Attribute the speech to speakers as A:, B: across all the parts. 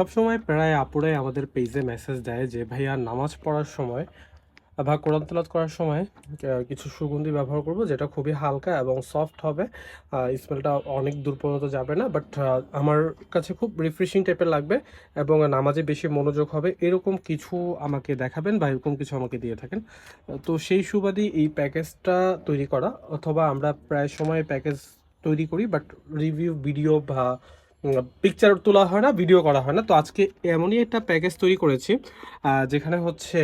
A: সবসময় প্রায় আপুরাই আমাদের পেজে মেসেজ দেয় যে, ভাইয়া, নামাজ পড়ার সময় বা কোরআন তেলাওয়াত করার সময় কিছু সুগন্ধি ব্যবহার করব, যেটা খুবই হালকা এবং সফট হবে। স্মেলটা অনেক দূর পর্যন্ত যাবে না বাট আমার কাছে খুব রিফ্রেশিং টাইপের লাগবে এবং নামাজে বেশি মনোযোগ হবে। এরকম কিছু আমাকে দেখাবেন বা এরকম কিছু আমাকে দিয়ে থাকেন। তো সেই সুবাদে এই প্যাকেজটা তৈরি করা, অথবা আমরা প্রায় সময় প্যাকেজ তৈরি করি বাট রিভিউ ভিডিও বা পিকচার তোলা হয় না ভিডিও করা হয় না। তো আজকে এমনই একটা প্যাকেজ তৈরি করেছি যেখানে হচ্ছে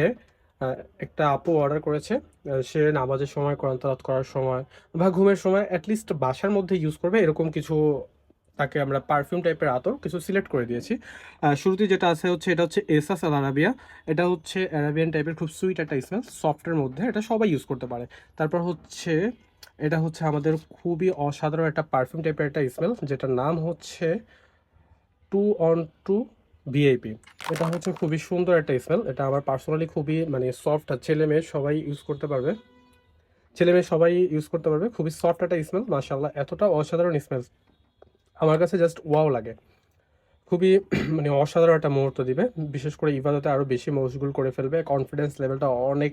A: একটা আপু অর্ডার করেছে সে নামাজের সময়, কোরআন তেলাওয়াত করার সময় বা ঘুমের সময় অ্যাটলিস্ট বাসার মধ্যে ইউজ করবে। এরকম কিছু তাকে আমরা পারফিউম টাইপের আতর কিছু সিলেক্ট করে দিয়েছি। শুরুতে যেটা আছে হচ্ছে, এটা হচ্ছে এসাস আল আরাবিয়া এটা হচ্ছে অ্যারাবিয়ান টাইপের খুব সুইট একটা স্মেল সফটের মধ্যে। এটা সবাই ইউজ করতে পারে। তারপর হচ্ছে এটা হচ্ছে আমাদের খুবই অসাধারণ একটা পারফিউম টাইপের একটা স্মেল যেটার নাম হচ্ছে টু অন টু ভিআইপি এটা হচ্ছে খুবই সুন্দর একটা স্মেল এটা আমার পার্সোনালি খুবই মানে সফট ছেলে মেয়ে সবাই ইউজ করতে পারবে। ছেলে মেয়ে সবাই ইউজ করতে পারবে, খুবই সফট একটা স্মেল মাশাল্লাহ এতটা অসাধারণ স্মেল আমার কাছে জাস্ট ওয়াও লাগে। খুবই মানে অসাধারণ একটা মুহূর্ত দিবে। বিশেষ করে ইবাদতে আরও বেশি মশগুল করে ফেলবে কনফিডেন্স লেভেলটা অনেক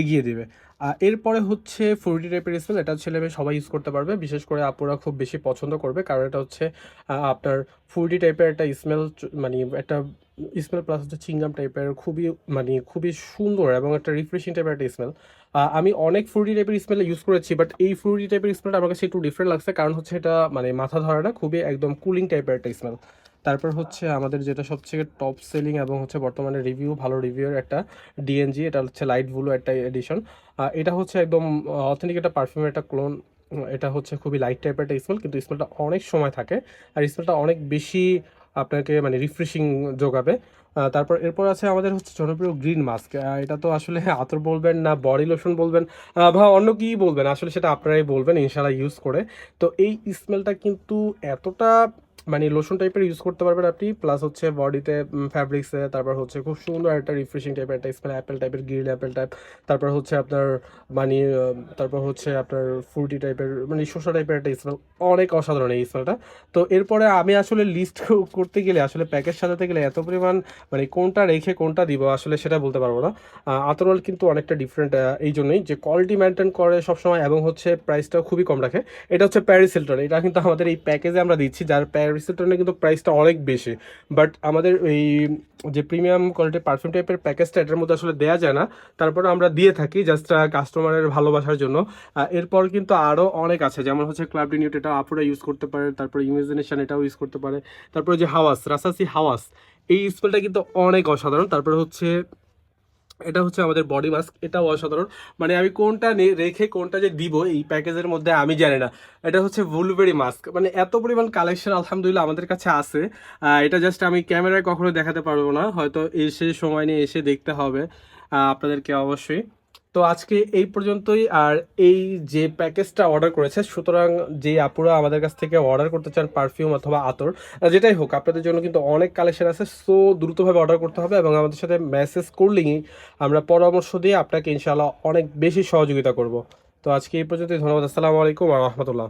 A: এগিয়ে দিবে। আর এরপরে হচ্ছে টাইপের স্মেল এটা ছেলে মেয়ে সবাই ইউজ করতে পারবে। বিশেষ করে আপুরা খুব বেশি পছন্দ করবে, কারণ এটা হচ্ছে আপনার ফ্রুটি টাইপের একটা স্মেল মানে একটা স্মেল প্লাস হচ্ছে চিংগাম টাইপের খুবই মানে খুবই সুন্দর এবং একটা রিফ্রেশিং টাইপের একটা স্মেল আমি অনেক ফ্রুটি টাইপের স্মেল ইউজ করেছি বাট এই ফ্রুটি টাইপের স্মেলটা আমার কাছে একটু ডিফারেন্ট লাগছে, কারণ হচ্ছে এটা মানে মাথা ধরে না, খুবই একদম কুলিং টাইপের একটা স্মেল তারপর হচ্ছে আমাদের যেটা সবথেকে টপ সেলিং এবং হচ্ছে বর্তমানে রিভিউ ভালো রিভিউর একটা ডিএনজি এটা হচ্ছে লাইট ব্লু একটা এডিশন এটা হচ্ছে একদম অথেন্টিক একটা পারফিউমের একটা ক্লোন এটা হচ্ছে খুবই লাইট টাইপের একটা স্মেল কিন্তু স্মেলটা অনেক সময় থাকে আর স্মেলটা অনেক বেশি আপনাকে মানে রিফ্রেশিং যোগাবে। তারপর এরপর আছে আমাদের হচ্ছে জনপ্রিয় গ্রিন মাস্ক এটা তো আসলে আতর বলবেন না বডি লোশন বলবেন বা অন্য কি বলবেন, আসলে সেটা আপনারাই বলবেন ইনশাল্লাহ ইউজ করে। তো এই স্মেলটা কিন্তু এতটা মানে লোশন টাইপের ইউজ করতে পারবেন আপনি প্লাস হচ্ছে বডিতে ফ্যাব্রিক্সে তারপর হচ্ছে খুব সুন্দর একটা রিফ্রেশিং টাইপের একটা স্মেল অ্যাপেল টাইপের গ্রিন অ্যাপেল টাইপ তারপর হচ্ছে আপনার মানে তারপর হচ্ছে আপনার ফ্রুটি টাইপের মানে শসা টাইপের একটা স্মেল অনেক অসাধারণ এই স্মেলটা তো এরপরে আমি আসলে লিস্ট করতে গেলে, আসলে প্যাকেজ সাজাতে গেলে এত পরিমাণ মানে কোনটা রেখে কোনটা দিব, আসলে সেটা বলতে পারব না। আতরওয়াল কিন্তু অনেকটা ডিফারেন্ট এই জন্যই যে কোয়ালিটি মেনটেন করে সবসময় এবং হচ্ছে প্রাইসটাও খুবই কম রাখে। এটা হচ্ছে প্যারিস হিলটন এটা কিন্তু আমাদের এই প্যাকেজে আমরা দিচ্ছি, যার প্যারিস হিলটনে কিন্তু প্রাইসটা অনেক বেশি। বাট আমাদের এই যে প্রিমিয়াম কোয়ালিটির পারফিউম টাইপের প্যাকেজটা এটার মধ্যে আসলে দেওয়া যায় না। তারপরে আমরা দিয়ে থাকি জাস্ট কাস্টমারের ভালোবাসার জন্য। এরপর কিন্তু আরও অনেক আছে। যেমন হচ্ছে ক্লাব ডিনিউট এটা আপুরা ইউজ করতে পারে। তারপর ইমাজিনেশন এটাও ইউজ করতে পারে। তারপরে যে হাওয়াস রাসাসি হাওয়াস এই স্মেলটা কিন্তু অনেক অসাধারণ। তারপরে হচ্ছে এটা হচ্ছে আমাদের বডি মাস্ক এটাও অসাধারণ। মানে আমি কোনটা রেখে কোনটা যে দিব এই প্যাকেজের মধ্যে আমি জানি না। এটা হচ্ছে ভুলবেরি মাস্ক মানে এত পরিমাণ কালেকশন আলহামদুলিল্লাহ আমাদের কাছে আছে। এটা জাস্ট আমি ক্যামেরায় কখনো দেখাতে পারব না। হয়তো এসে সময় নিয়ে এসে দেখতে হবে। আপনাদেরকে অবশ্যই। তো আজকে এই পর্যন্তই, আর এই যে প্যাকেজটা অর্ডার করেছে, সুতরাং যে আপুরা আমাদের কাছ থেকে অর্ডার করতে চান পারফিউম অথবা আতর যেটাই হোক, আপনাদের জন্য কিন্তু অনেক কালেকশন আছে সো দ্রুতভাবে অর্ডার করতে হবে এবং আমাদের সাথে মেসেজ করলেই আমরা পরামর্শ দিয়ে আপনাকে ইনশাআল্লাহ অনেক বেশি সহযোগিতা করব। তো আজকে এই পর্যন্তই, ধন্যবাদ, আসসালামু আলাইকুম রহমতুল্লাহ।